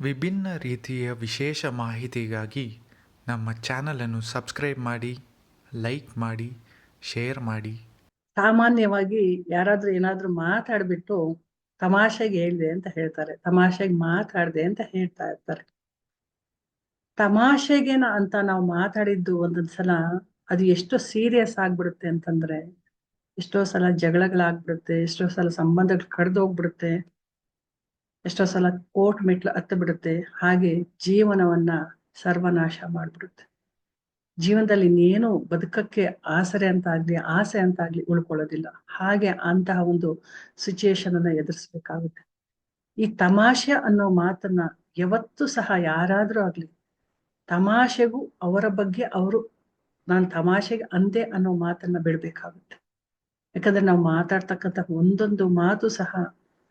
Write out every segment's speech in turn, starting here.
ವಿಭಿನ್ನ ರೀತಿಯ ವಿಶೇಷ ಮಾಹಿತಿಗಾಗಿ ನಮ್ಮ ಚಾನಲನ್ನು ಸಬ್ಸ್ಕ್ರೈಬ್ ಮಾಡಿ, ಲೈಕ್ ಮಾಡಿ, ಶೇರ್ ಮಾಡಿ. ಸಾಮಾನ್ಯವಾಗಿ ಯಾರಾದ್ರೂ ಏನಾದ್ರೂ ಮಾತಾಡ್ಬಿಟ್ಟು ತಮಾಷೆಗೆ ಹೇಳಿದೆ ಅಂತ ಹೇಳ್ತಾರೆ. ತಮಾಷೆಗೆ ಮಾತಾಡಿದೆ ಅಂತ ಹೇಳ್ತಾ ಇರ್ತಾರೆ. ತಮಾಷೆಗೆ ಅಂತ ನಾವು ಮಾತಾಡಿದ್ದು ಒಂದೊಂದ್ಸಲ ಅದು ಎಷ್ಟು ಸೀರಿಯಸ್ ಆಗ್ಬಿಡುತ್ತೆ ಅಂತಂದ್ರೆ ಎಷ್ಟೋ ಸಲ ಜಗಳಗಳಾಗ್ಬಿಡುತ್ತೆ, ಎಷ್ಟೋ ಸಲ ಸಂಬಂಧಗಳು ಕಡ್ದೋಗ್ಬಿಡುತ್ತೆ. ಎಷ್ಟೋ ಸಲ ಕೋಟ್ ಮೆಟ್ಲು ಹತ್ತು ಬಿಡುತ್ತೆ, ಹಾಗೆ ಜೀವನವನ್ನ ಸರ್ವನಾಶ ಮಾಡ್ಬಿಡುತ್ತೆ. ಜೀವನದಲ್ಲಿ ಇನ್ನೇನು ಬದುಕಕ್ಕೆ ಆಸರೆ ಅಂತ ಆಗ್ಲಿ, ಆಸೆ ಅಂತ ಆಗ್ಲಿ ಉಳ್ಕೊಳ್ಳೋದಿಲ್ಲ. ಹಾಗೆ ಅಂತಹ ಒಂದು ಸಿಚುಯೇಷನ್ ಅನ್ನ ಎದುರಿಸ್ಬೇಕಾಗುತ್ತೆ. ಈ ತಮಾಷೆ ಅನ್ನೋ ಮಾತನ್ನ ಯಾವತ್ತೂ ಸಹ ಯಾರಾದ್ರೂ ಆಗ್ಲಿ, ತಮಾಷೆಗೂ ಅವರ ಬಗ್ಗೆ ಅವರು, ನಾನು ತಮಾಷೆಗೆ ಅಂದೆ ಅನ್ನೋ ಮಾತನ್ನ ಬಿಡ್ಬೇಕಾಗುತ್ತೆ. ಯಾಕಂದ್ರೆ ನಾವು ಮಾತಾಡ್ತಕ್ಕಂಥ ಒಂದೊಂದು ಮಾತು ಸಹ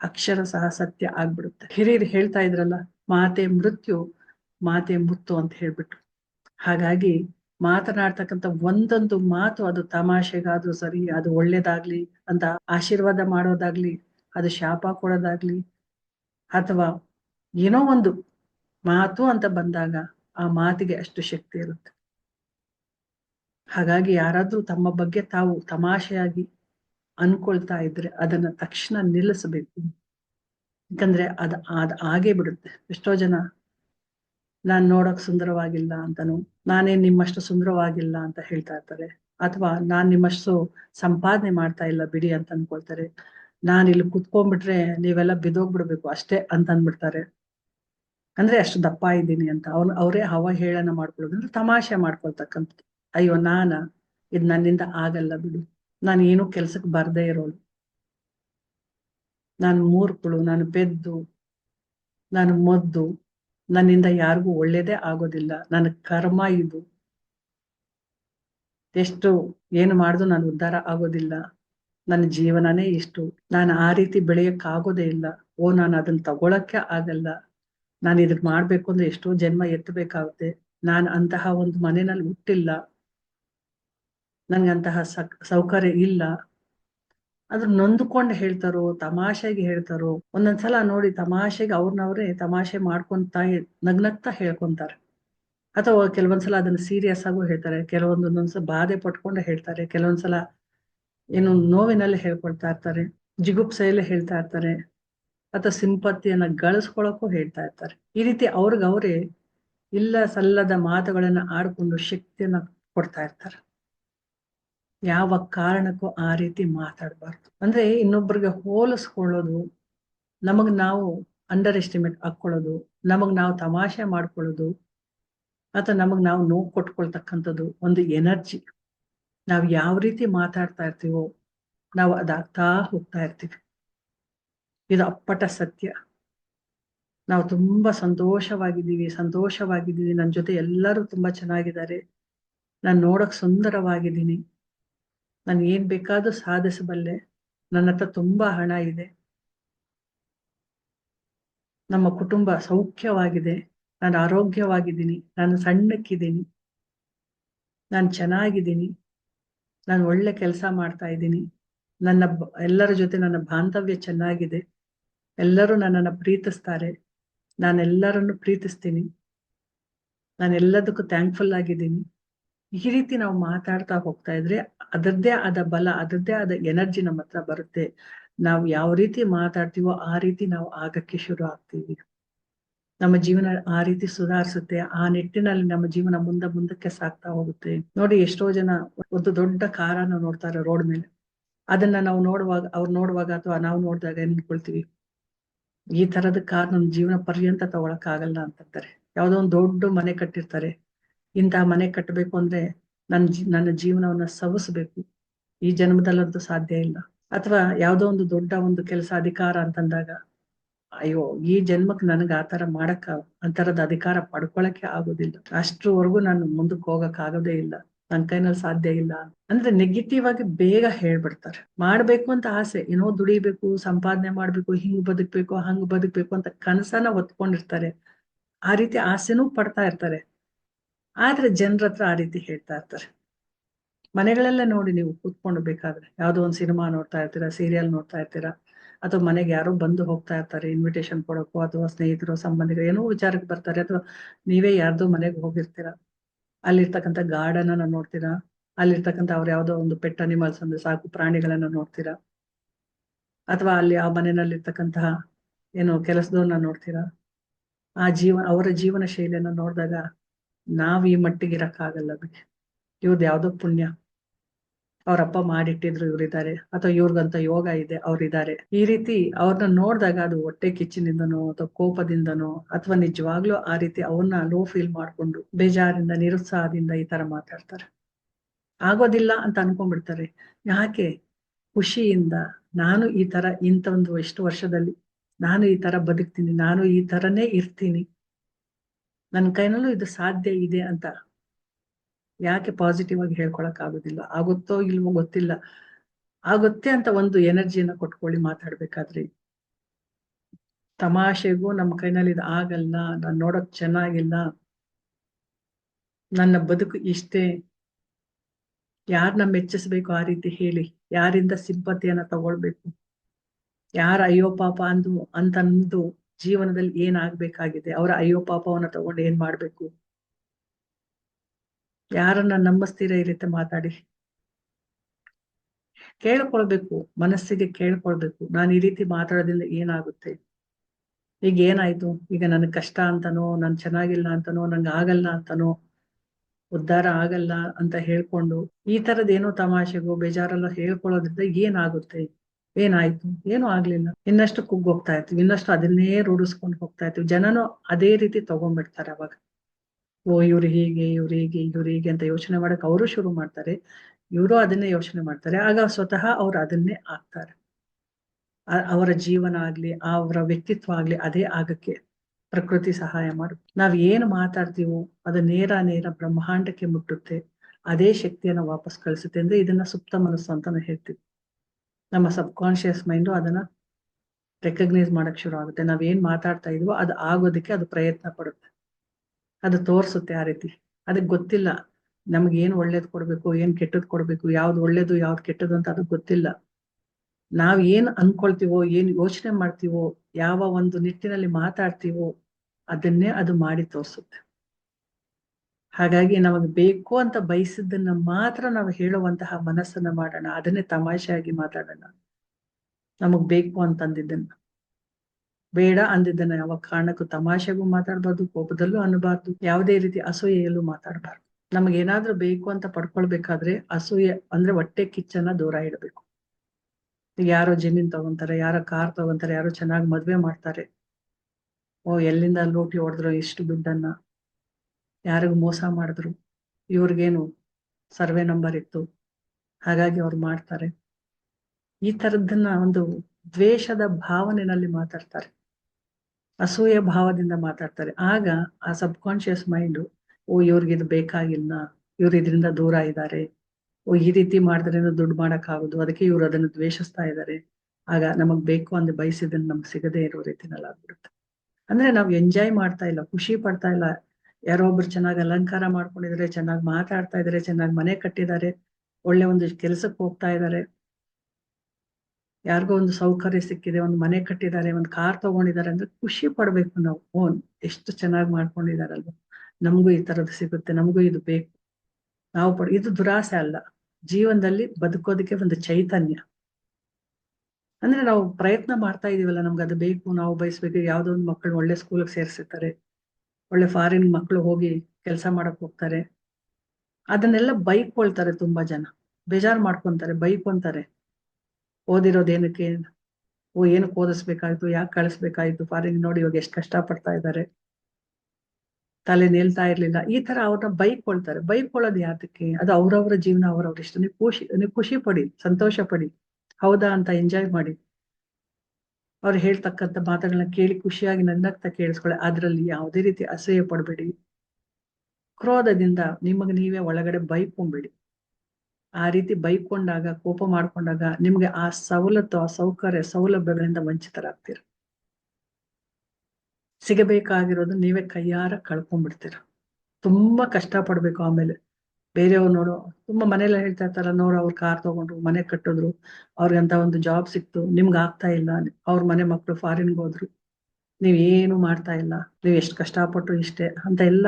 ಅಕ್ಷರ ಸಹ ಸತ್ಯ ಆಗ್ಬಿಡುತ್ತೆ. ಹಿರಿಯರು ಹೇಳ್ತಾ ಇದ್ರಲ್ಲ, ಮಾತೆ ಮೃತ್ಯು, ಮಾತೆ ಮುತ್ತು ಅಂತ ಹೇಳ್ಬಿಟ್ರು. ಹಾಗಾಗಿ ಮಾತನಾಡ್ತಕ್ಕಂಥ ಒಂದೊಂದು ಮಾತು ಅದು ತಮಾಷೆಗಾದ್ರೂ ಸರಿ, ಅದು ಒಳ್ಳೇದಾಗ್ಲಿ ಅಂತ ಆಶೀರ್ವಾದ ಮಾಡೋದಾಗ್ಲಿ, ಅದು ಶಾಪ ಕೊಡೋದಾಗ್ಲಿ, ಅಥವಾ ಏನೋ ಒಂದು ಮಾತು ಅಂತ ಬಂದಾಗ ಆ ಮಾತಿಗೆ ಅಷ್ಟು ಶಕ್ತಿ ಇರುತ್ತೆ. ಹಾಗಾಗಿ ಯಾರಾದ್ರೂ ತಮ್ಮ ಬಗ್ಗೆ ತಾವು ತಮಾಷೆಯಾಗಿ ಅನ್ಕೊಳ್ತಾ ಇದ್ರೆ ಅದನ್ನ ತಕ್ಷಣ ನಿಲ್ಲಿಸಬೇಕು. ಯಾಕಂದ್ರೆ ಅದ್ ಅದ್ ಆಗೇ ಬಿಡುತ್ತೆ. ಎಷ್ಟೋ ಜನ, ನಾನ್ ನೋಡಕ್ ಸುಂದರವಾಗಿಲ್ಲ ಅಂತನೂ, ನಾನೇ ನಿಮ್ಮಷ್ಟು ಸುಂದರವಾಗಿಲ್ಲ ಅಂತ ಹೇಳ್ತಾ ಇರ್ತಾರೆ. ಅಥವಾ ನಾನ್ ನಿಮ್ಮಷ್ಟು ಸಂಪಾದನೆ ಮಾಡ್ತಾ ಇಲ್ಲ ಬಿಡಿ ಅಂತ ಅನ್ಕೊಳ್ತಾರೆ. ನಾನ್ ಇಲ್ಲಿ ಕುತ್ಕೊಂಡ್ಬಿಟ್ರೆ ನೀವೆಲ್ಲ ಬಿದೋಗ್ಬಿಡ್ಬೇಕು ಅಷ್ಟೇ ಅಂತ ಅಂದ್ಬಿಡ್ತಾರೆ ಅಂದ್ರೆ ಅಷ್ಟು ದಪ್ಪ ಇದ್ದೀನಿ ಅಂತ. ಅವ್ನು, ಅವರೇ ಹವ ಹೇಳನ ಮಾಡ್ಕೊಳ್ಳೋದು. ಅಂದ್ರೆ ತಮಾಷೆ ಮಾಡ್ಕೊಳ್ತಕ್ಕಂಥದ್ದು. ಅಯ್ಯೋ, ನಾನ? ಇದ್ ನನ್ನಿಂದ ಆಗಲ್ಲ ಬಿಡು. ನಾನು ಏನು ಕೆಲ್ಸಕ್ಕೆ ಬರ್ದೇ ಇರೋಳು ನಾನು ಮೂರ್ಖಳು, ನಾನು ಪೆದ್ದು, ನಾನು ಮದ್ದು, ನನ್ನಿಂದ ಯಾರಿಗೂ ಒಳ್ಳೇದೇ ಆಗೋದಿಲ್ಲ. ನನ್ನ ಕರ್ಮ ಇದು. ಎಷ್ಟು ಏನು ಮಾಡಿದ್ರು ನಾನು ಉದ್ಧಾರ ಆಗೋದಿಲ್ಲ. ನನ್ನ ಜೀವನನೇ ಇಷ್ಟು. ನಾನು ಆ ರೀತಿ ಬೆಳೆಯಕ್ ಆಗೋದೇ ಇಲ್ಲ. ಓ, ನಾನು ಅದನ್ನ ತಗೊಳಕ್ಕೆ ಆಗಲ್ಲ. ನಾನು ಇದನ್ನ ಮಾಡ್ಬೇಕು ಅಂದ್ರೆ ಎಷ್ಟೋ ಜನ್ಮ ಎತ್ತಬೇಕಾಗುತ್ತೆ. ನಾನು ಅಂತಹ ಒಂದು ಮನೆಯಲ್ಲಿ ಹುಟ್ಟಿಲ್ಲ. ನನ್ಗಂತಹ ಸಕ್, ಸೌಕರ್ಯ ಇಲ್ಲ. ಅದ್ರ ನೊಂದ್ಕೊಂಡು ಹೇಳ್ತಾರೋ, ತಮಾಷೆಗೆ ಹೇಳ್ತಾರೋ, ಒಂದೊಂದ್ಸಲ ನೋಡಿ ತಮಾಷೆಗೆ ಅವ್ರನ್ನವ್ರೇ ತಮಾಷೆ ಮಾಡ್ಕೊಂತ ನಗ್ನಗ್ತಾ ಹೇಳ್ಕೊಂತಾರೆ. ಅಥವಾ ಕೆಲವೊಂದ್ಸಲ ಅದನ್ನ ಸೀರಿಯಸ್ ಆಗು ಹೇಳ್ತಾರೆ ಕೆಲವೊಂದು ಒಂದೊಂದ್ಸಲ ಬಾಧೆ ಪಟ್ಕೊಂಡು ಹೇಳ್ತಾರೆ, ಕೆಲವೊಂದ್ಸಲ ಏನು ನೋವಿನಲ್ಲಿ ಹೇಳ್ಕೊಳ್ತಾ ಇರ್ತಾರೆ ಜಿಗುಪ್ಸೆಯಲ್ಲೇ ಹೇಳ್ತಾ ಇರ್ತಾರೆ, ಅಥವಾ ಸಿಂಪತ್ತಿಯನ್ನ ಗಳಿಸ್ಕೊಳಕ್ಕೂ ಹೇಳ್ತಾ ಇರ್ತಾರೆ. ಈ ರೀತಿ ಅವ್ರಿಗೆ ಅವರೇ ಇಲ್ಲ ಸಲ್ಲದ ಮಾತುಗಳನ್ನ ಆಡ್ಕೊಂಡು ಶಕ್ತಿಯನ್ನ ಕೊಡ್ತಾ ಇರ್ತಾರೆ. ಯಾವ ಕಾರಣಕ್ಕೂ ಆ ರೀತಿ ಮಾತಾಡಬಾರ್ದು. ಅಂದ್ರೆ ಇನ್ನೊಬ್ಬರಿಗೆ ಹೋಲಿಸ್ಕೊಳ್ಳೋದು, ನಮಗ್ ನಾವು ಅಂಡರ್ ಎಸ್ಟಿಮೇಟ್ ಹಾಕೊಳ್ಳೋದು ನಮಗ್ ನಾವು ತಮಾಷೆ ಮಾಡ್ಕೊಳ್ಳೋದು ಅಥವಾ ನಮಗ್ ನಾವು ನೋವು ಕೊಟ್ಕೊಳ್ತಕ್ಕಂಥದ್ದು ಒಂದು ಎನರ್ಜಿ ನಾವು ಯಾವ ರೀತಿ ಮಾತಾಡ್ತಾ ಇರ್ತೀವೋ, ನಾವು ಅದಾಗ್ತಾ ಹೋಗ್ತಾ ಇರ್ತೀವಿ. ಇದು ಅಪ್ಪಟ ಸತ್ಯ. ನಾವು ತುಂಬಾ ಸಂತೋಷವಾಗಿದ್ದೀವಿ ಸಂತೋಷವಾಗಿದ್ದೀವಿ. ನನ್ನ ಜೊತೆ ಎಲ್ಲರೂ ತುಂಬಾ ಚೆನ್ನಾಗಿದ್ದಾರೆ. ನಾನು ನೋಡಕ್ ಸುಂದರವಾಗಿದ್ದೀನಿ. ನಾನು ಏನ್ ಬೇಕಾದ್ರೂ ಸಾಧಿಸಬಲ್ಲೆ. ನನ್ನ ಹತ್ರ ತುಂಬಾ ಹಣ ಇದೆ. ನಮ್ಮ ಕುಟುಂಬ ಸೌಖ್ಯವಾಗಿದೆ. ನಾನು ಆರೋಗ್ಯವಾಗಿದ್ದೀನಿ. ನಾನು ಸಣ್ಣಕ್ಕಿದ್ದೀನಿ. ನಾನು ಚೆನ್ನಾಗಿದ್ದೀನಿ. ನಾನು ಒಳ್ಳೆ ಕೆಲಸ ಮಾಡ್ತಾ ಇದ್ದೀನಿ. ನನ್ನ ಎಲ್ಲರ ಜೊತೆ ನನ್ನ ಬಾಂಧವ್ಯ ಚೆನ್ನಾಗಿದೆ. ಎಲ್ಲರೂ ನನ್ನನ್ನು ಪ್ರೀತಿಸ್ತಾರೆ. ನಾನೆಲ್ಲರನ್ನು ಪ್ರೀತಿಸ್ತೀನಿ. ನಾನೆಲ್ಲದಕ್ಕೂ ಥ್ಯಾಂಕ್ಫುಲ್ ಆಗಿದ್ದೀನಿ. ಈ ರೀತಿ ನಾವು ಮಾತಾಡ್ತಾ ಹೋಗ್ತಾ ಇದ್ರೆ ಅದರದ್ದೇ ಆದ ಬಲ ಅದರದ್ದೇ ಆದ ಎನರ್ಜಿ ನಮ್ಮ ಹತ್ರ ಬರುತ್ತೆ. ನಾವು ಯಾವ ರೀತಿ ಮಾತಾಡ್ತೀವೋ ಆ ರೀತಿ ನಾವು ಆಗಕ್ಕೆ ಶುರು ಆಗ್ತೀವಿ. ನಮ್ಮ ಜೀವನ ಆ ರೀತಿ ಸುಧಾರಿಸುತ್ತೆ, ಆ ನಿಟ್ಟಿನಲ್ಲಿ ನಮ್ಮ ಜೀವನ ಮುಂದೆ ಮುಂದಕ್ಕೆ ಸಾಕ್ತಾ ಹೋಗುತ್ತೆ. ನೋಡಿ ಎಷ್ಟೋ ಜನ ಒಂದು ದೊಡ್ಡ ಕಾರನ್ನ ನೋಡ್ತಾರೆ ರೋಡ್ ಮೇಲೆ. ಅದನ್ನ ನಾವು ನೋಡುವಾಗ, ಅವ್ರು ನೋಡುವಾಗ ಅಥವಾ ನಾವು ನೋಡಿದಾಗ ಏನ್ ಅನ್ಕೊಳ್ತೀವಿ ಈ ತರದ ಕಾರ್ ನಮ್ ಜೀವನ ಪರ್ಯಂತ ತಗೊಳಕ್ ಆಗಲ್ಲ ಅಂತಂತಾರೆ ಯಾವ್ದೋ ಒಂದು ದೊಡ್ಡ ಮನೆ ಕಟ್ಟಿರ್ತಾರೆ. ಇಂತಹ ಮನೆ ಕಟ್ಟಬೇಕು ಅಂದ್ರೆ ನನ್ ನನ್ನ ಜೀವನವನ್ನ ಸವಸ್ಬೇಕು. ಈ ಜನ್ಮದಲ್ಲಂತೂ ಸಾಧ್ಯ ಇಲ್ಲ. ಅಥವಾ ಯಾವ್ದೋ ಒಂದು ದೊಡ್ಡ ಒಂದು ಕೆಲಸ ಅಧಿಕಾರ ಅಂತಂದಾಗ, ಅಯ್ಯೋ, ಈ ಜನ್ಮಕ್ ನನಗ ಆತರ ಮಾಡಕ್ ಅಂತರದ ಅಧಿಕಾರ ಪಡ್ಕೊಳಕ್ಕೆ ಆಗೋದಿಲ್ಲ. ಅಷ್ಟ್ರವರೆಗೂ ನಾನು ಮುಂದಕ್ಕೆ ಹೋಗಕ್ ಆಗೋದೇ ಇಲ್ಲ. ನನ್ ಕೈನಲ್ಲಿ ಸಾಧ್ಯ ಇಲ್ಲ. ಅಂದ್ರೆ ನೆಗೆಟಿವ್ ಆಗಿ ಬೇಗ ಹೇಳ್ಬಿಡ್ತಾರೆ. ಮಾಡ್ಬೇಕು ಅಂತ ಆಸೆ. ಏನೋ ದುಡಿಬೇಕು, ಸಂಪಾದನೆ ಮಾಡ್ಬೇಕು, ಹಿಂಗ್ ಬದುಕ್ಬೇಕು, ಹಂಗ್ ಬದುಕ್ಬೇಕು ಅಂತ ಕನಸನ್ನ ಹೊತ್ಕೊಂಡಿರ್ತಾರೆ. ಆ ರೀತಿ ಆಸೆನೂ ಪಡ್ತಾ ಇರ್ತಾರೆ. ಆದ್ರೆ ಜನರ ಹತ್ರ ಆ ರೀತಿ ಹೇಳ್ತಾ ಇರ್ತಾರೆ. ಮನೆಗಳೆಲ್ಲ ನೋಡಿ ನೀವು ಕೂತ್ಕೊಂಡು ಬೇಕಾದ್ರೆ. ಯಾವ್ದೋ ಒಂದ್ ಸಿನಿಮಾ ನೋಡ್ತಾ ಇರ್ತೀರಾ ಸೀರಿಯಲ್ ನೋಡ್ತಾ ಇರ್ತೀರಾ, ಅಥವಾ ಮನೆಗೆ ಯಾರೋ ಬಂದು ಹೋಗ್ತಾ ಇರ್ತಾರೆ ಇನ್ವಿಟೇಷನ್ ಕೊಡೋಕ್ಕೋ, ಅಥವಾ ಸ್ನೇಹಿತರು, ಸಂಬಂಧಿಕರು, ಏನೋ ವಿಚಾರಕ್ಕೆ ಬರ್ತಾರೆ, ಅಥವಾ ನೀವೇ ಯಾರ್ದೋ ಮನೆಗೆ ಹೋಗಿರ್ತೀರಾ. ಅಲ್ಲಿರ್ತಕ್ಕಂಥ ಗಾರ್ಡನ್ ಅನ್ನ ನೋಡ್ತೀರಾ, ಅಲ್ಲಿರ್ತಕ್ಕಂಥ ಅವ್ರ ಯಾವ್ದೋ ಒಂದು ಪೆಟ್ ಅನಿಮಲ್ಸ್ ಅಂದ್ರೆ ಸಾಕು ಪ್ರಾಣಿಗಳನ್ನ ನೋಡ್ತೀರಾ, ಅಥವಾ ಅಲ್ಲಿ ಆ ಮನೆಯಲ್ಲಿರ್ತಕ್ಕಂತಹ ಏನು ಕೆಲಸದವ್ರನ್ನ ನೋಡ್ತೀರಾ. ಆ ಜೀವನ, ಅವರ ಜೀವನ ಶೈಲಿಯನ್ನ ನೋಡಿದಾಗ ನಾವ್ ಈ ಮಟ್ಟಿಗೆ ಇರಕ್ಕಾಗಲ್ಲ ಬಿಡಿ. ಇವ್ರದ್ದು ಯಾವ್ದೋ ಪುಣ್ಯ. ಅವ್ರಪ್ಪ ಮಾಡಿಟ್ಟಿದ್ರು ಇವ್ರಿದ್ದಾರೆ ಅಥವಾ ಇವ್ರಿಗಂತ ಯೋಗ ಇದೆ ಅವ್ರಿದ್ದಾರೆ ಈ ರೀತಿ ಅವ್ರನ್ನ ನೋಡಿದಾಗ ಅದು ಹೊಟ್ಟೆ ಕಿಚ್ಚಿನಿಂದನೋ ಅಥವಾ ಕೋಪದಿಂದನೋ ಅಥವಾ ನಿಜವಾಗ್ಲೂ ಆ ರೀತಿ ಅವನ್ನ ಲೋ ಫೀಲ್ ಮಾಡ್ಕೊಂಡು ಬೇಜಾರಿಂದ, ನಿರುತ್ಸಾಹದಿಂದ ಈ ತರ ಮಾತಾಡ್ತಾರೆ. ಆಗೋದಿಲ್ಲ ಅಂತ ಅನ್ಕೊಂಡ್ಬಿಡ್ತಾರೆ. ಯಾಕೆ? ಖುಷಿಯಿಂದ ನಾನು ಈ ತರ ಇಂಥ ಒಂದು ಎಷ್ಟು ವರ್ಷದಲ್ಲಿ ನಾನು ಈ ತರ ಬದುಕ್ತೀನಿ, ನಾನು ಈ ತರನೇ ಇರ್ತೀನಿ. ನನ್ನ ಕೈನಲ್ಲೂ ಇದು ಸಾಧ್ಯ ಇದೆ ಅಂತ ಯಾಕೆ ಪಾಸಿಟಿವ್ ಆಗಿ ಹೇಳ್ಕೊಳಕ್ ಆಗೋದಿಲ್ಲ? ಆಗುತ್ತೋ ಇಲ್ವೋ ಗೊತ್ತಿಲ್ಲ. ಆಗುತ್ತೆ ಅಂತ ಒಂದು ಎನರ್ಜಿಯನ್ನ ಕೊಟ್ಕೊಳ್ಳಿ ಮಾತಾಡ್ಬೇಕಾದ್ರೆ. ತಮಾಷೆಗೂ ನಮ್ಮ ಕೈನಲ್ಲಿ ಇದು ಆಗಲ್ಲ, ನಾನ್ ನೋಡಕ್ ಚೆನ್ನಾಗಿಲ್ಲ. ನನ್ನ ಬದುಕು ಇಷ್ಟೇ. ಯಾರನ್ನ ಮೆಚ್ಚಿಸ್ಬೇಕು ಆ ರೀತಿ ಹೇಳಿ. ಯಾರಿಂದ ಸಿಂಪತಿಯನ್ನ ತಗೊಳ್ಬೇಕು? ಯಾರ ಅಯ್ಯೋ ಪಾಪ ಅಂದು, ಅಂತಂದು ಜೀವನದಲ್ಲಿ ಏನಾಗಬೇಕಾಗಿದೆ? ಅವರ ಅಯ್ಯೋ ಪಾಪವನ್ನ ತಗೊಂಡು ಏನ್ ಮಾಡ್ಬೇಕು? ಯಾರನ್ನ ನಂಬಿಸ್ತೀರ ಈ ರೀತಿ ಮಾತಾಡಿ? ಕೇಳ್ಕೊಳ್ಬೇಕು, ಮನಸ್ಸಿಗೆ ಕೇಳ್ಕೊಳ್ಬೇಕು. ನಾನು ಈ ರೀತಿ ಮಾತಾಡೋದ್ರಿಂದ ಏನಾಗುತ್ತೆ? ಈಗ ಏನಾಯ್ತು? ಈಗ ನನಗೆ ಕಷ್ಟ ಅಂತನೋ, ನಾನ್ ಚೆನ್ನಾಗಿಲ್ಲ ಅಂತನೋ, ನಂಗೆ ಆಗಲ್ಲ ಅಂತನೋ, ಉದ್ಧಾರ ಆಗಲ್ಲ ಅಂತ ಹೇಳ್ಕೊಂಡು ಈ ತರದ್ ಏನೋ ತಮಾಷೆಗೋ, ಬೇಜಾರಲ್ಲೋ ಹೇಳ್ಕೊಳ್ಳೋದ್ರಿಂದ ಏನಾಗುತ್ತೆ? ಏನಾಯ್ತು? ಏನು ಆಗ್ಲಿಲ್ಲ. ಇನ್ನಷ್ಟು ಕುಗ್ಗೋಗ್ತಾ ಇತ್ತು ಇನ್ನಷ್ಟು ಅದನ್ನೇ ರೂಢಿಸ್ಕೊಂಡು ಹೋಗ್ತಾ ಇತ್ತು ಜನನು ಅದೇ ರೀತಿ ತಗೊಂಡ್ಬಿಡ್ತಾರೆ ಅವಾಗ. ಓ, ಇವ್ರು ಹೀಗೆ ಇವ್ರು ಹೀಗೆ ಇವ್ರು ಹೀಗೆ ಅಂತ ಯೋಚನೆ ಮಾಡಕ್ ಅವರು ಶುರು ಮಾಡ್ತಾರೆ. ಇವರು ಅದನ್ನೇ ಯೋಚನೆ ಮಾಡ್ತಾರೆ. ಆಗ ಸ್ವತಃ ಅವ್ರು ಅದನ್ನೇ ಆಗ್ತಾರೆ. ಅವರ ಜೀವನ ಆಗ್ಲಿ, ಅವರ ವ್ಯಕ್ತಿತ್ವ ಆಗ್ಲಿ, ಅದೇ ಆಗಕ್ಕೆ ಪ್ರಕೃತಿ ಸಹಾಯ ಮಾಡು. ನಾವ್ ಏನ್ ಮಾತಾಡ್ತೀವೋ ಅದು ನೇರ ನೇರ ಬ್ರಹ್ಮಾಂಡಕ್ಕೆ ಮುಟ್ಟುತ್ತೆ. ಅದೇ ಶಕ್ತಿಯನ್ನ ವಾಪಸ್ ಕಳಿಸುತ್ತೆ ಅಂದ್ರೆ ಇದನ್ನ ಸುಪ್ತ ಮನಸ್ಸು ಅಂತ ನಾವು ಹೇಳ್ತೀವಿ ನಮ್ಮ ಸಬ್ ಕಾನ್ಶಿಯಸ್ ಮೈಂಡು ಅದನ್ನ ರೆಕಗ್ನೈಸ್ ಮಾಡಕ್ ಶುರು ಆಗುತ್ತೆ. ನಾವ್ ಏನ್ ಮಾತಾಡ್ತಾ ಇದ್ವೋ ಅದು ಆಗೋದಕ್ಕೆ ಅದು ಪ್ರಯತ್ನ ಪಡುತ್ತೆ. ಅದು ತೋರ್ಸುತ್ತೆ ಆ ರೀತಿ. ಅದಕ್ಕೆ ಗೊತ್ತಿಲ್ಲ ನಮ್ಗೆ ಏನ್ ಒಳ್ಳೇದ್ ಕೊಡ್ಬೇಕು, ಏನ್ ಕೆಟ್ಟದ್ ಕೊಡ್ಬೇಕು, ಯಾವ್ದು ಒಳ್ಳೇದು, ಯಾವ್ದು ಕೆಟ್ಟದ್ದು ಅಂತ ಅದು ಗೊತ್ತಿಲ್ಲ. ನಾವ್ ಏನ್ ಅನ್ಕೊಳ್ತೀವೋ, ಏನ್ ಯೋಚನೆ ಮಾಡ್ತೀವೋ, ಯಾವ ಒಂದು ನಿಟ್ಟಿನಲ್ಲಿ ಮಾತಾಡ್ತೀವೋ ಅದನ್ನೇ ಅದು ಮಾಡಿ ತೋರ್ಸುತ್ತೆ. ಹಾಗಾಗಿ ನಮಗೆ ಬೇಕು ಅಂತ ಬಯಸಿದ್ದನ್ನ ಮಾತ್ರ ನಾವು ಹೇಳುವಂತಹ ಮನಸ್ಸನ್ನ ಮಾಡೋಣ. ಅದನ್ನೇ ತಮಾಷೆಯಾಗಿ ಮಾತಾಡೋಣ. ನಮಗ್ ಬೇಕು ಅಂತಂದಿದ್ದನ್ನ. ಬೇಡ ಅಂದಿದ್ದನ್ನ ಯಾವ ಕಾರಣಕ್ಕೂ ತಮಾಷೆಗೂ ಮಾತಾಡ್ಬಾರ್ದು, ಕೋಪದಲ್ಲೂ ಅನ್ನಬಾರ್ದು ಯಾವುದೇ ರೀತಿ ಅಸೂಯೆಯಲ್ಲೂ ಮಾತಾಡಬಾರ್ದು. ನಮಗೇನಾದ್ರೂ ಬೇಕು ಅಂತ ಪಡ್ಕೊಳ್ಬೇಕಾದ್ರೆ ಅಸೂಯೆ ಅಂದ್ರೆ ಹೊಟ್ಟೆ ಕಿಚ್ಚನ್ನ ದೂರ ಇಡಬೇಕು. ಯಾರೋ ಜಮೀನ್ ತಗೊಂತಾರೆ, ಯಾರೋ ಕಾರ್ ತಗೊಂತಾರೆ, ಯಾರೋ ಚೆನ್ನಾಗಿ ಮದ್ವೆ ಮಾಡ್ತಾರೆ. ಓ, ಎಲ್ಲಿಂದ ಲೋಟಿ ಹೊಡೆದ್ರು ಇಷ್ಟು ದುಡ್ಡನ್ನ? ಯಾರಿಗೂ ಮೋಸ ಮಾಡಿದ್ರು. ಇವ್ರಿಗೇನು ಸರ್ವೆ ನಂಬರ್ ಇತ್ತು. ಹಾಗಾಗಿ ಅವ್ರು ಮಾಡ್ತಾರೆ. ಈ ತರದನ್ನ ಒಂದು ದ್ವೇಷದ ಭಾವನೆಯಲ್ಲಿ ಮಾತಾಡ್ತಾರೆ. ಅಸೂಯ ಭಾವದಿಂದ ಮಾತಾಡ್ತಾರೆ. ಆಗ ಆ ಸಬ್ ಕಾನ್ಶಿಯಸ್ ಮೈಂಡ್, ಓ, ಇವ್ರಿಗೆ ಇದು ಬೇಕಾಗಿಲ್ಲ, ಇವ್ರು ಇದರಿಂದ ದೂರ ಇದ್ದಾರೆ. ಓ, ಈ ರೀತಿ ಮಾಡಿದ್ರಿಂದ ದುಡ್ಡು ಮಾಡಕ್ಕಾಗುದು, ಅದಕ್ಕೆ ಇವ್ರು ಅದನ್ನು ದ್ವೇಷಿಸ್ತಾ ಇದ್ದಾರೆ. ಆಗ ನಮಗ್ ಬೇಕು ಅಂದ್ರೆ ಬಯಸಿದ್ದನ್ನು ನಮ್ಗೆ ಸಿಗದೇ ಇರೋ ರೀತಿನಲ್ಲಿ ಆಗ್ಬಿಡುತ್ತೆ ಅಂದ್ರೆ ನಾವು ಎಂಜಾಯ್ ಮಾಡ್ತಾ ಇಲ್ಲ, ಖುಷಿ ಪಡ್ತಾ ಇಲ್ಲ. ಯಾರೋ ಒಬ್ರು ಚೆನ್ನಾಗಿ ಅಲಂಕಾರ ಮಾಡ್ಕೊಂಡಿದ್ರೆ, ಚೆನ್ನಾಗಿ ಮಾತಾಡ್ತಾ ಇದಾರೆ, ಚೆನ್ನಾಗಿ ಮನೆ ಕಟ್ಟಿದ್ದಾರೆ ಒಳ್ಳೆ ಒಂದು ಕೆಲ್ಸಕ್ಕೆ ಹೋಗ್ತಾ ಇದ್ದಾರೆ ಯಾರಿಗೋ ಒಂದು ಸೌಕರ್ಯ ಸಿಕ್ಕಿದೆ, ಒಂದು ಮನೆ ಕಟ್ಟಿದ್ದಾರೆ ಒಂದು ಕಾರ್ ತಗೊಂಡಿದ್ದಾರೆ ಅಂದ್ರೆ ಖುಷಿ ಪಡ್ಬೇಕು ನಾವು. ಓನ್ ಎಷ್ಟು ಚೆನ್ನಾಗಿ ಮಾಡ್ಕೊಂಡಿದಾರಲ್ವ. ನಮಗೂ ಈ ತರದ್ದು ಸಿಗುತ್ತೆ, ನಮಗೂ ಇದು ಬೇಕು. ನಾವು ಪಡ, ಇದು ದುರಾಸೆ ಅಲ್ಲ. ಜೀವನದಲ್ಲಿ ಬದುಕೋದಕ್ಕೆ ಒಂದು ಚೈತನ್ಯ. ಅಂದ್ರೆ ನಾವು ಪ್ರಯತ್ನ ಮಾಡ್ತಾ ಇದೀವಲ್ಲ ನಮ್ಗೆ ಅದು ಬೇಕು, ನಾವು ಬಯಸ್ಬೇಕು, ಯಾವ್ದೋ ಒಂದು ಮಕ್ಕಳು ಒಳ್ಳೆ ಸ್ಕೂಲ್ಗೆ ಸೇರ್ಸಿರ್ತಾರೆ. ಒಳ್ಳೆ ಫಾರಿನ್ ಮಕ್ಕಳು ಹೋಗಿ ಕೆಲಸ ಮಾಡಕ್ ಹೋಗ್ತಾರೆ. ಅದನ್ನೆಲ್ಲ ಬೈಕೊಳ್ತಾರೆ ತುಂಬಾ ಜನ. ಬೇಜಾರ್ ಮಾಡ್ಕೊಂತಾರೆ, ಬೈಕೊಂತಾರೆ. ಓದಿರೋದೇನಕ್ಕೆ? ಓ, ಏನಕ್ಕೆ ಓದಿಸ್ಬೇಕಾಯ್ತು? ಯಾಕೆ ಕಳಿಸ್ಬೇಕಾಯ್ತು? ಫಾರಿನ್ ನೋಡಿ ಇವಾಗ ಎಷ್ಟು ಕಷ್ಟ ಪಡ್ತಾ ಇದ್ದಾರೆ. ತಲೆ ನಿಲ್ತಾ ಇರ್ಲಿಲ್ಲ. ಈ ತರ ಅವ್ರನ್ನ ಬೈಕೊಳ್ತಾರೆ. ಬೈಕೊಳ್ಳೋದು ಯಾತಕ್ಕೆ? ಅದು ಅವ್ರವ್ರ ಜೀವನ, ಅವ್ರವ್ರ ಇಷ್ಟ. ನೀವು ಖುಷಿ ನೀವು ಖುಷಿ ಪಡಿ, ಸಂತೋಷ ಪಡಿ. ಹೌದಾ ಅಂತ ಎಂಜಾಯ್ ಮಾಡಿ. ಅವ್ರು ಹೇಳ್ತಕ್ಕಂತ ಮಾತುಗಳನ್ನ ಕೇಳಿ ಖುಷಿಯಾಗಿ ನನ್ನಕ್ತ ಕೇಳಿಸ್ಕೊಳ್ಳಿ. ಅದ್ರಲ್ಲಿ ಯಾವುದೇ ರೀತಿ ಅಸಹ್ಯ ಪಡಬೇಡಿ. ಕ್ರೋಧದಿಂದ ನಿಮಗೆ ನೀವೇ ಒಳಗಡೆ ಬೈಕೊಂಬಿಡಿ. ಆ ರೀತಿ ಬೈಕೊಂಡಾಗ, ಕೋಪ ಮಾಡ್ಕೊಂಡಾಗ ನಿಮ್ಗೆ ಆ ಸವಲತ್ತು, ಆ ಸೌಕರ್ಯ, ಸೌಲಭ್ಯಗಳಿಂದ ವಂಚಿತರಾಗ್ತೀರ. ಸಿಗಬೇಕಾಗಿರೋದು ನೀವೇ ಕೈಯಾರ ಕಳ್ಕೊಂಡ್ಬಿಡ್ತೀರ ತುಂಬಾ ಕಷ್ಟ ಪಡ್ಬೇಕು ಆಮೇಲೆ. ಬೇರೆಯವ್ರು ನೋಡು, ತುಂಬಾ ಮನೇಲಿ ಹೇಳ್ತಾ ಇರ್ತಾರ ನೋಡು ಅವ್ರು ಕಾರ್ ತಗೊಂಡ್ರು, ಮನೆ ಕಟ್ಟಿದ್ರು, ಅವ್ರಿಗಂತ ಒಂದು ಜಾಬ್ ಸಿಕ್ತು, ನಿಮ್ಗೆ ಆಗ್ತಾ ಇಲ್ಲ, ಅವ್ರ ಮನೆ ಮಕ್ಕಳು ಫಾರಿನ್ಗೆ ಹೋದ್ರು, ನೀವ್ ಏನು ಮಾಡ್ತಾ ಇಲ್ಲ, ನೀವ್ ಎಷ್ಟು ಕಷ್ಟಪಟ್ಟು ಇಷ್ಟೇ ಅಂತ ಎಲ್ಲ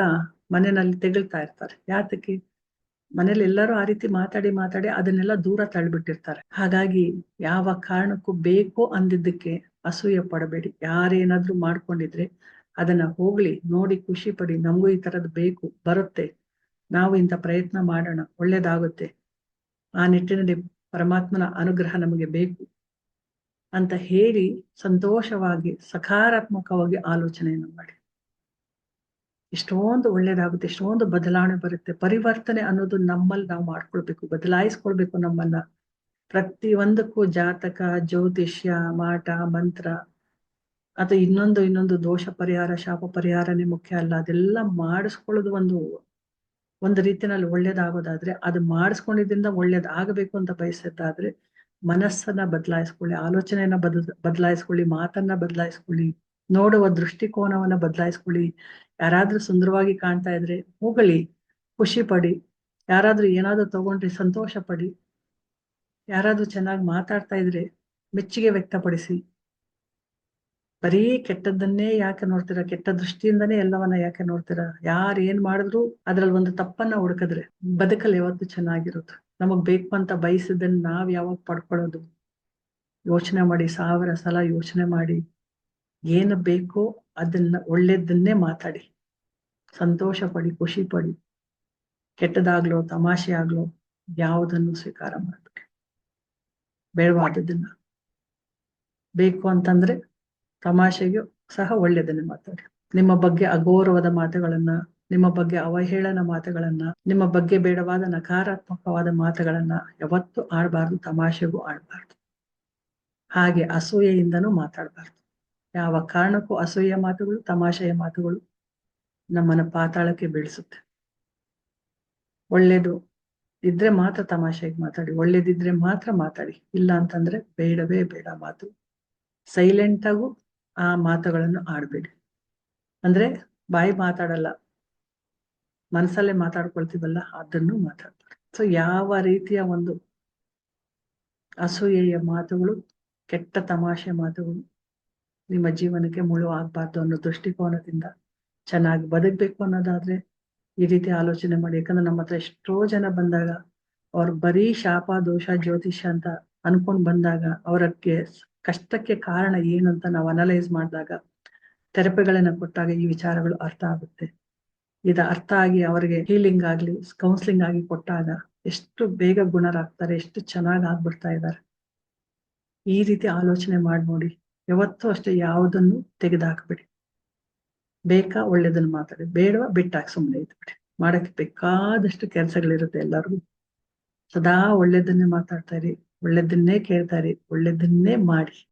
ಮನೆಯಲ್ಲಿ ತೆಗಳ್ತಾ ಇರ್ತಾರೆ. ಯಾತಕ್ಕೆ? ಮನೇಲಿ ಎಲ್ಲರೂ ಆ ರೀತಿ ಮಾತಾಡಿ ಮಾತಾಡಿ ಅದನ್ನೆಲ್ಲ ದೂರ ತಳ್ಳಿಬಿಟ್ಟಿರ್ತಾರೆ ಹಾಗಾಗಿ ಯಾವ ಕಾರಣಕ್ಕೂ ಬೇಕು ಅಂದಿದ್ದಕ್ಕೆ ಅಸೂಯ ಪಡಬೇಡಿ. ಯಾರೇನಾದ್ರೂ ಮಾಡ್ಕೊಂಡಿದ್ರೆ ಅದನ್ನ ಹೋಗ್ಲಿ, ನೋಡಿ, ಖುಷಿ ಪಡಿ, ನಮಗೂ ಈ ತರದ್ ಬೇಕು, ಬರುತ್ತೆ. ನಾವು ಇಂಥ ಪ್ರಯತ್ನ ಮಾಡೋಣ. ಒಳ್ಳೇದಾಗುತ್ತೆ. ಆ ನಿಟ್ಟಿನಲ್ಲಿ ಪರಮಾತ್ಮನ ಅನುಗ್ರಹ ನಮಗೆ ಬೇಕು. ಅಂತ ಹೇಳಿ ಸಂತೋಷವಾಗಿ, ಸಕಾರಾತ್ಮಕವಾಗಿ ಆಲೋಚನೆಯನ್ನು ಮಾಡಿ. ಎಷ್ಟೊಂದು ಒಳ್ಳೇದಾಗುತ್ತೆ, ಎಷ್ಟೊಂದು ಬದಲಾವಣೆ ಬರುತ್ತೆ. ಪರಿವರ್ತನೆ ಅನ್ನೋದು ನಮ್ಮಲ್ಲಿ ನಾವು ಮಾಡ್ಕೊಳ್ಬೇಕು, ಬದಲಾಯಿಸ್ಕೊಳ್ಬೇಕು ನಮ್ಮನ್ನ. ಪ್ರತಿ ಒಂದಕ್ಕೂ ಜಾತಕ, ಜ್ಯೋತಿಷ್ಯ, ಮಾಟ, ಮಂತ್ರ ಅಥವಾ ಇನ್ನೊಂದು ಇನ್ನೊಂದು ದೋಷ ಪರಿಹಾರ, ಶಾಪ ಪರಿಹಾರನೇ ಮುಖ್ಯ ಅಲ್ಲ. ಅದೆಲ್ಲ ಮಾಡಿಸ್ಕೊಳ್ಳೋದು ಒಂದು ಒಂದು ರೀತಿನಲ್ಲಿ ಒಳ್ಳೇದಾಗೋದಾದ್ರೆ ಅದು ಮಾಡಿಸ್ಕೊಂಡಿದ್ರಿಂದ ಒಳ್ಳೇದಾಗಬೇಕು ಅಂತ ಬಯಸಿದ್ದಾದ್ರೆ ಮನಸ್ಸನ್ನ ಬದಲಾಯಿಸ್ಕೊಳ್ಳಿ, ಆಲೋಚನೆಯನ್ನ ಬದ, ಬದಲಾಯಿಸ್ಕೊಳ್ಳಿ, ಮಾತನ್ನ ಬದಲಾಯಿಸ್ಕೊಳ್ಳಿ, ನೋಡುವ ದೃಷ್ಟಿಕೋನವನ್ನ ಬದಲಾಯಿಸ್ಕೊಳ್ಳಿ. ಯಾರಾದ್ರೂ ಸುಂದರವಾಗಿ ಕಾಣ್ತಾ ಇದ್ರೆ ಹೋಗಲಿ, ಖುಷಿ ಪಡಿ. ಯಾರಾದ್ರೂ ಏನಾದ್ರೂ ತಗೊಂಡ್ರಿ ಸಂತೋಷ ಪಡಿ. ಯಾರಾದ್ರೂ ಚೆನ್ನಾಗಿ ಮಾತಾಡ್ತಾ ಇದ್ರೆ ಮೆಚ್ಚುಗೆ ವ್ಯಕ್ತಪಡಿಸಿ. ಬರೀ ಕೆಟ್ಟದ್ದನ್ನೇ ಯಾಕೆ ನೋಡ್ತೀರಾ? ಕೆಟ್ಟ ದೃಷ್ಟಿಯಿಂದನೇ ಎಲ್ಲವನ್ನ ಯಾಕೆ ನೋಡ್ತೀರಾ? ಯಾರು ಏನ್ ಮಾಡಿದ್ರು ಅದ್ರಲ್ಲಿ ಒಂದು ತಪ್ಪನ್ನ ಹುಡುಕಿದ್ರೆ ಬದುಕಲ್ಲಿ ಯಾವತ್ತು ಚೆನ್ನಾಗಿರುತ್ತೆ. ನಮಗ್ ಬೇಕು ಅಂತ ಬಯಸಿದ್ದನ್ನ ನಾವ್ ಯಾವಾಗ ಪಡ್ಕೊಳ್ಳೋದು? ಯೋಚನೆ ಮಾಡಿ, ಸಾವಿರ ಸಲ ಯೋಚನೆ ಮಾಡಿ, ಏನು ಬೇಕೋ ಅದನ್ನ ಒಳ್ಳೇದನ್ನೇ ಮಾತಾಡಿ. ಸಂತೋಷ ಪಡಿ, ಖುಷಿ ಪಡಿ. ಕೆಟ್ಟದಾಗ್ಲೋ, ತಮಾಷೆ ಆಗ್ಲೋ, ಯಾವುದನ್ನು ಸ್ವೀಕಾರ ಮಾಡ್ಬೇಕು ಬೇಡವಾದದನ್ನ ಬೇಕು ಅಂತಂದ್ರೆ ತಮಾಷೆಗೆ ಸಹ ಒಳ್ಳೆಯದನ್ನು ಮಾತಾಡಿ ನಿಮ್ಮ ಬಗ್ಗೆ ಅಗೌರವದ ಮಾತುಗಳನ್ನ, ನಿಮ್ಮ ಬಗ್ಗೆ ಅವಹೇಳನ ಮಾತುಗಳನ್ನ, ನಿಮ್ಮ ಬಗ್ಗೆ ಬೇಡವಾದ ನಕಾರಾತ್ಮಕವಾದ ಮಾತುಗಳನ್ನ ಯಾವತ್ತೂ ಆಡಬಾರ್ದು, ತಮಾಷೆಗೂ ಆಡಬಾರ್ದು. ಹಾಗೆ ಅಸೂಯೆಯಿಂದನೂ ಮಾತಾಡಬಾರ್ದು. ಯಾವ ಕಾರಣಕ್ಕೂ ಅಸೂಯೆ ಮಾತುಗಳು, ತಮಾಷೆಯ ಮಾತುಗಳು ನಮ್ಮನ್ನ ಪಾತಾಳಕ್ಕೆ ಬೀಳಿಸುತ್ತೆ. ಒಳ್ಳೇದು ಇದ್ರೆ ಮಾತ್ರ ತಮಾಷೆಗೆ ಮಾತಾಡಿ, ಒಳ್ಳೇದಿದ್ರೆ ಮಾತ್ರ ಮಾತಾಡಿ. ಇಲ್ಲ ಅಂತಂದ್ರೆ ಬೇಡವೇ ಬೇಡ ಮಾತು. ಸೈಲೆಂಟ್ ಆಗು ಆ ಮಾತುಗಳನ್ನು ಆಡ್ಬೇಡಿ. ಅಂದ್ರೆ ಬಾಯಿ ಮಾತಾಡಲ್ಲ, ಮನಸ್ಸಲ್ಲೇ ಮಾತಾಡ್ಕೊಳ್ತೀವಲ್ಲ, ಅದನ್ನು ಮಾತಾಡ್ತಾರೆ. ಸೊ ಯಾವ ರೀತಿಯ ಒಂದು ಅಸೂಯೆಯ ಮಾತುಗಳು, ಕೆಟ್ಟ ತಮಾಷೆ ಮಾತುಗಳು ನಿಮ್ಮ ಜೀವನಕ್ಕೆ ಮುಳು ಆಗ್ಬಾರ್ದು ಅನ್ನೋ ದೃಷ್ಟಿಕೋನದಿಂದ ಚೆನ್ನಾಗಿ ಬದುಕ್ಬೇಕು ಅನ್ನೋದಾದ್ರೆ ಈ ರೀತಿ ಆಲೋಚನೆ ಮಾಡಿ. ಯಾಕಂದ್ರೆ ನಮ್ಮ ಹತ್ರ ಎಷ್ಟೋ ಜನ ಬಂದಾಗ, ಅವ್ರು ಬರೀ ಶಾಪ, ದೋಷ ಜ್ಯೋತಿಷ್ಯ ಅಂತ ಅನ್ಕೊಂಡ್ ಬಂದಾಗ, ಅವರಕ್ಕೆ ಕಷ್ಟಕ್ಕೆ ಕಾರಣ ಏನು ಅಂತ ನಾವು ಅನಲೈಸ್ ಮಾಡಿದಾಗ ಥೆರಪಿಗಳನ್ನ ಕೊಟ್ಟಾಗ ಈ ವಿಚಾರಗಳು ಅರ್ಥ ಆಗುತ್ತೆ. ಇದ ಅರ್ಥ ಆಗಿ ಅವರಿಗೆ ಹೀಲಿಂಗ್ ಆಗ್ಲಿ ಕೌನ್ಸಿಲಿಂಗ್ ಆಗಿ ಕೊಟ್ಟಾಗ ಎಷ್ಟು ಬೇಗ ಗುಣರಾಗ್ತಾರೆ, ಎಷ್ಟು ಚೆನ್ನಾಗಿ ಆಗ್ಬಿಡ್ತಾ ಇದ್ದಾರೆ ಈ ರೀತಿ ಆಲೋಚನೆ ಮಾಡಿ ಯಾವತ್ತೂ ಅಷ್ಟೇ ಯಾವುದನ್ನು ತೆಗೆದುಹಾಕ್ಬಿಡಿ ಬೇಕಾ ಒಳ್ಳೇದನ್ನ ಮಾತಾಡಿ ಬೇಡವಾ ಬಿಟ್ಟಾಕ್ ಸುಮ್ಮನೆ ಇದ್ಬಿಡಿ. ಮಾಡಕ್ಕೆ ಬೇಕಾದಷ್ಟು ಕೆಲಸಗಳಿರುತ್ತೆ ಎಲ್ಲರಿಗೂ. ಸದಾ ಒಳ್ಳೇದನ್ನೇ ಮಾತಾಡ್ತಾ ಇರಿ. ಒಳ್ಳೇದನ್ನೇ ಕೇಳ್ತಾರೆ ಒಳ್ಳೆದನ್ನೇ ಮಾಡಿ.